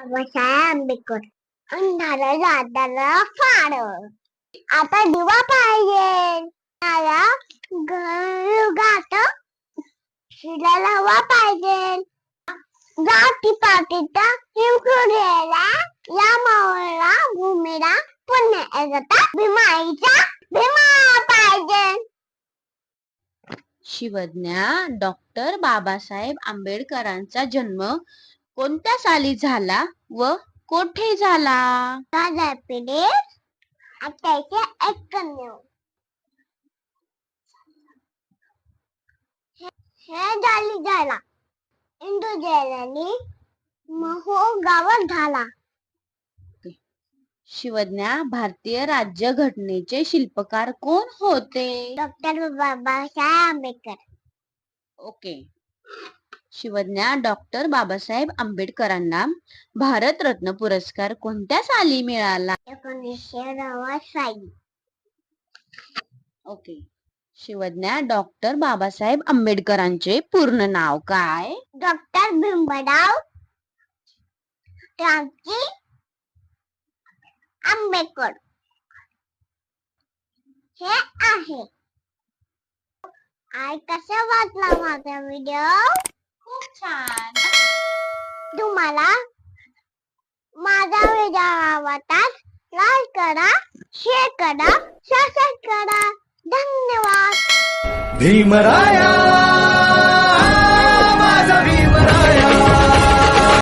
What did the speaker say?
बाबासाहेब आंबेडकर अंधार जाताना फाड आता दिवा पाहिजे गात शिलाला हवा पाहिजे जाती पाटीचा हिमकुऱ्याला या मावळा भूमीला पुन्हा एकदा भीमाईचा भीमा पाहिजे शिवज्ञा डॉक्टर बाबासाहेब आंबेडकरांचा जन्म कोणत्या साली झाला व कोठे झाला? हजार पिढी अठ्याऐंशी एक्क्याण्णव हे झाली झाला इंदू जैलानी महो गावात झाला. शिवज्ञा भारतीय राज्यघटनेचे शिल्पकार कोण होते? डॉक्टर बाबासाहेब आंबेडकर. ओके. शिवज्ञा डॉक्टर बाबासाहेब आंबेडकरांना भारतरत्न पुरस्कार कोणत्या साली मिळाला? एकोणीसशे नव्वद साली. ओके. शिवज्ञा डॉक्टर बाबासाहेब आंबेडकरांचे पूर्ण नाव काय? डॉक्टर भीमराव क्रांती आंबेडकर. हे आहे. आई कसा वाचला माझा व्हिडिओ छान. तुम्हाला माझा व्हिडिओ आवडतात लाईक करा शेअर करा सबस्क्राईब करा. धन्यवाद. भीमराया!